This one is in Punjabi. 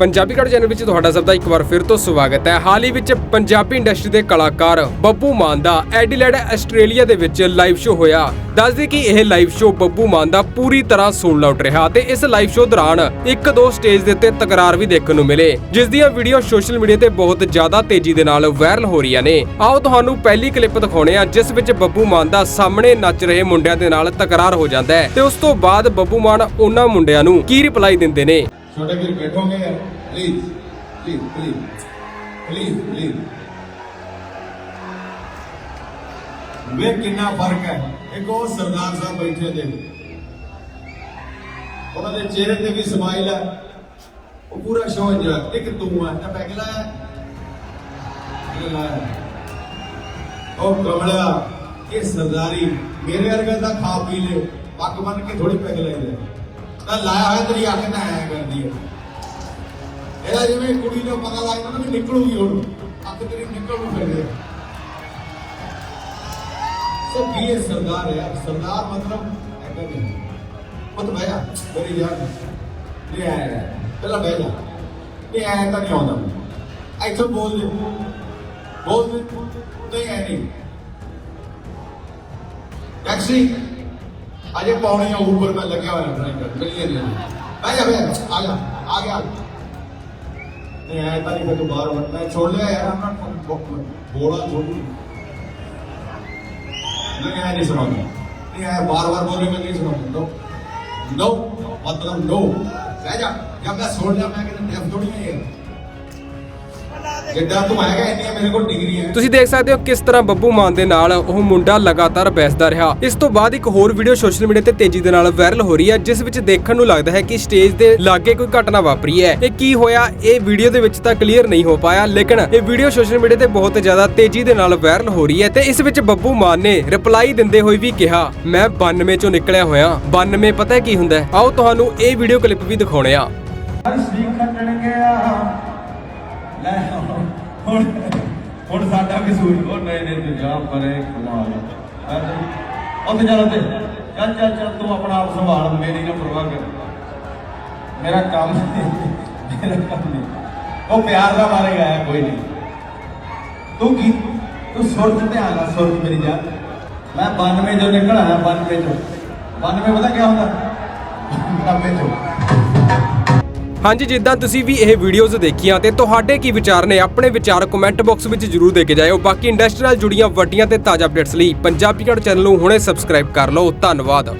ਪੰਜਾਬੀ ਕੜ ਚੈਨਲ ਵਿੱਚ ਤੁਹਾਡਾ ਸਭ ਦਾ ਇੱਕ ਵਾਰ ਫਿਰ ਤੋਂ ਸਵਾਗਤ ਹੈ। ਹਾਲ ਹੀ ਵਿੱਚ ਪੰਜਾਬੀ ਇੰਡਸਟਰੀ ਦੇ ਕਲਾਕਾਰ ਬੱਬੂ ਮਾਨ ਦਾ ਐਡੀਲੇਡ ਆਸਟ੍ਰੇਲੀਆ ਦੇ ਵਿੱਚ ਲਾਈਵ ਸ਼ੋਅ ਹੋਇਆ। ਦੱਸਦੇ ਕਿ ਇਹ ਲਾਈਵ ਸ਼ੋਅ ਬੱਬੂ ਮਾਨ ਦਾ ਪੂਰੀ ਤਰ੍ਹਾਂ ਸੋਲਡ ਆਊਟ ਰਿਹਾ ਤੇ ਇਸ ਲਾਈਵ ਸ਼ੋਅ ਦੌਰਾਨ ਇੱਕ ਦੋ ਸਟੇਜ ਦੇ ਉੱਤੇ ਤਕਰਾਰ ਵੀ ਦੇਖਣ ਨੂੰ ਮਿਲੇ, ਜਿਸ ਦੀਆਂ ਵੀਡੀਓ ਸੋਸ਼ਲ ਮੀਡੀਆ ਤੇ ਬਹੁਤ ਜ਼ਿਆਦਾ ਤੇਜ਼ੀ ਦੇ ਨਾਲ ਵਾਇਰਲ ਹੋ ਰਹੀਆਂ ਨੇ। ਆਓ ਤੁਹਾਨੂੰ ਪਹਿਲੀ ਕਲਿੱਪ ਦਿਖਾਉਣੇ ਆ ਜਿਸ ਵਿੱਚ ਬੱਬੂ ਮਾਨ ਦਾ ਸਾਹਮਣੇ ਨੱਚ ਰਹੇ ਮੁੰਡਿਆਂ ਦੇ ਨਾਲ ਤਕਰਾਰ ਹੋ ਜਾਂਦਾ ਹੈ ਤੇ ਉਸ ਤੋਂ ਬਾਅਦ ਬੱਬੂ ਮਾਨ ਉਹਨਾਂ ਮੁੰਡਿਆਂ ਨੂੰ ਕੀ ਰਿਪਲਾਈ ਦਿੰਦੇ ਨੇ। छोटे फिर बैठोगे please please please please please ਵੇ ਕਿੰਨਾ ਫਰਕ ਹੈ ਇੱਕ ਉਹ ਸਰਦਾਰ ਸਾਹਿਬ ਬੈਠੇ ਦੇ ਉਹਨਾਂ ਦੇ ਚਿਹਰੇ ਤੇ ਵੀ ਸਮਾਈਲ ਹੈ ਉਹ ਪੂਰਾ ਸ਼ੋਅ ਇੰਜੋਏ ਇੱਕ ਤੂੰ ਹੈ ਤਾਂ ਪੈਗ ਲਾਇਆ ਇਹ ਲਾਇਆ ਉਹ ਕਮਲਿਆ ਇਹ ਸਰਦਾਰੀ ਮੇਰੇ ਵਰਗਾ ਤਾਂ ਖਾ ਪੀ ਲੈ ਪੱਗ ਬੰਨ ਕੇ ਥੋੜੀ ਪੈਗ ਲਾਈਦਾ ਤਾਂ ਲਾਇਆ ਹੋਇਆ ਤੇਰੀ ਅੱਖ ਤਾਂ ਐ ਕਰਦੀ ਹੈ ਇਹਦਾ ਜਿਵੇਂ ਕੁੜੀ ਨੂੰ ਪਤਾ ਲੱਗਦਾ ਨਾ ਵੀ ਨਿਕਲੂਗੀ ਹੁਣ। ਅੱਖ ਤੇਰੀ ਨਿਕਲ ਨੂੰ ਫਿਰਦੇ ਸੋ ਵੀ ਇਹ ਸਰਦਾਰ ਹੈ। ਸਰਦਾਰ ਮਤਲਬ ਐਦਾਂ ਨਹੀਂ। ਪੁੱਤ ਬਹਿ ਜਾ, ਮੇਰੀ ਜਾਨ। ਲੈ ਆਇਆ ਪਹਿਲਾਂ ਬਹਿ ਜਾ। ਇਹ ਆਇਆ ਤਾਂ ਨਹੀਂ ਆਉਂਦਾ। ਇੱਥੋਂ ਬੋਲ ਦੇ। ਬੋਲ ਦੇ। ਨਹੀਂ ਐ ਨਹੀਂ। ਟੈਕਸੀ ਅਜੇ ਪੌਣੇ ਉੱਪਰ ਮੈਂ ਲੱਗਿਆ ਹੋਇਆ ਡਰਾਈਵਰ ਮਿਲੀਏ ਨਹੀਂ ਆ ਜਾ ਬੇ ਆ ਜਾ ਆ ਗਿਆ ਨਹੀਂ ਆਇਆ ਤਾਂ ਨਹੀਂ ਫਿਰ ਤੂੰ ਬਾਹਰ ਵੜ ਮੈਂ ਛੋੜ ਲਿਆ ਯਾਰ ਆਪਣਾ ਬੋਲਾ ਛੋੜੂ ਨਹੀਂ ਆਇਆ ਨਹੀਂ ਸੁਣਾਉਂਦਾ ਨਹੀਂ ਆਇਆ ਬਾਰ ਬਾਰ ਬੋਲੇ ਮੈਂ ਨਹੀਂ ਸੁਣਾਉਂਦਾ ਨੋ ਨੋ ਮਤਲਬ ਨੋ ਬਹਿ ਜਾ ਜਦ ਮੈਂ ਛੋੜ ਲਿਆ ਜਿੱਦਾਂ ਤੂੰ ਆਏਗਾ ਇੰਨੀਆਂ ਮੇਰੇ ਕੋਲ ਡਿਗਰੀ ਹੈ ਤੁਸੀਂ ਦੇਖ ਸਕਦੇ ਹੋ ਕਿਸ ਤਰ੍ਹਾਂ ਬੱਬੂ ਮਾਨ ਦੇ ਨਾਲ ਉਹ ਮੁੰਡਾ ਲਗਾਤਾਰ ਬਹਿਸਦਾ ਰਿਹਾ। ਇਸ ਤੋਂ ਬਾਅਦ ਇੱਕ ਹੋਰ ਵੀਡੀਓ ਸੋਸ਼ਲ ਮੀਡੀਆ ਤੇ ਤੇਜ਼ੀ ਦੇ ਨਾਲ ਵਾਇਰਲ ਹੋ ਰਹੀ ਹੈ ਜਿਸ ਵਿੱਚ ਦੇਖਣ ਨੂੰ ਲੱਗਦਾ ਹੈ ਕਿ ਸਟੇਜ ਦੇ ਲਾਗੇ ਕੋਈ ਘਟਨਾ ਵਾਪਰੀ ਹੈ। ਇਹ ਕੀ ਹੋਇਆ ਇਹ ਵੀਡੀਓ ਦੇ ਵਿੱਚ ਤਾਂ ਕਲੀਅਰ ਨਹੀਂ ਹੋ ਪਾਇਆ ਲੇਕਿਨ ਇਹ ਵੀਡੀਓ ਸੋਸ਼ਲ ਮੀਡੀਆ ਤੇ ਬਹੁਤ ਜ਼ਿਆਦਾ ਤੇਜ਼ੀ ਦੇ ਨਾਲ ਵਾਇਰਲ ਹੋ ਰਹੀ ਹੈ ਤੇ ਇਸ ਵਿੱਚ ਬੱਬੂ ਮਾਨ ਨੇ ਰਿਪਲਾਈ ਦਿੰਦੇ ਹੋਏ ਵੀ ਕਿਹਾ ਮੈਂ 92 ਚੋਂ ਨਿਕਲਿਆ ਹੋਇਆ 92 ਪਤਾ ਹੈ ਕੀ ਹੁੰਦਾ ਹੈ? ਆਓ ਤੁਹਾਨੂੰ ਇਹ ਵੀਡੀਓ ਕਲਿੱਪ ਵੀ ਦਿਖਾਉਣੇ ਆ। ਗਿਆ। ਲੈ ਹੁਣ ਹੁਣ ਸਾਡਾ ਕਸੂਰ। ਉਹ ਨਹੀਂ ਨਹੀਂ, ਤੂੰ ਜਾ ਪਰੇ, ਕਮਾਲ। ਆ। ਉੱਥੇ ਚੱਲ ਉੱਥੇ ਚੱਲ ਚੱਲ ਚੱਲ, ਤੂੰ ਆਪਣਾ ਆਪ ਸੰਭਾਲ, ਮੇਰੀ ਨਾ ਪਰਵਾਹ ਕਰ। ਮੇਰਾ ਕੰਮ ਮੇਰਾ ਕੰਮ ਨਹੀਂ। ਉਹ ਪਿਆਰ ਦਾ ਮਾਰੇ ਗਿਆ ਕੋਈ ਨਹੀਂ। ਤੂੰ ਕੀ, ਤੂੰ ਸੁਰਤ ਧਿਆਨ ਨਾਲ ਸੁਰ ਮੇਰੀ ਜਾ। ਮੈਂ 92 ਜੋ ਨਿਕਲ ਆਇਆ 92 ਚੋਂ। 92 ਪਤਾ ਕੀ ਹੁੰਦਾ? 90 ਚੋਂ। ਹਾਂਜੀ, ਜਿੱਦਾਂ ਤੁਸੀਂ ਵੀ ਇਹ ਵੀਡੀਓਜ਼ ਦੇਖੀਆਂ ਤੇ ਤੁਹਾਡੇ ਕੀ ਵਿਚਾਰ ਨੇ, ਆਪਣੇ ਵਿਚਾਰ ਕਮੈਂਟ ਬਾਕਸ ਵਿੱਚ ਜਰੂਰ ਦੇ ਕੇ ਜਾਇਓ। ਬਾਕੀ ਇੰਡਸਟਰੀ ਨਾਲ ਜੁੜੀਆਂ ਵੱਡੀਆਂ ਤੇ ਤਾਜ਼ਾ ਅਪਡੇਟਸ ਲਈ ਪੰਜਾਬੀ ਕੜ ਚੈਨਲ ਨੂੰ ਹੁਣੇ ਸਬਸਕ੍ਰਾਈਬ ਕਰ ਲਓ। ਧੰਨਵਾਦ।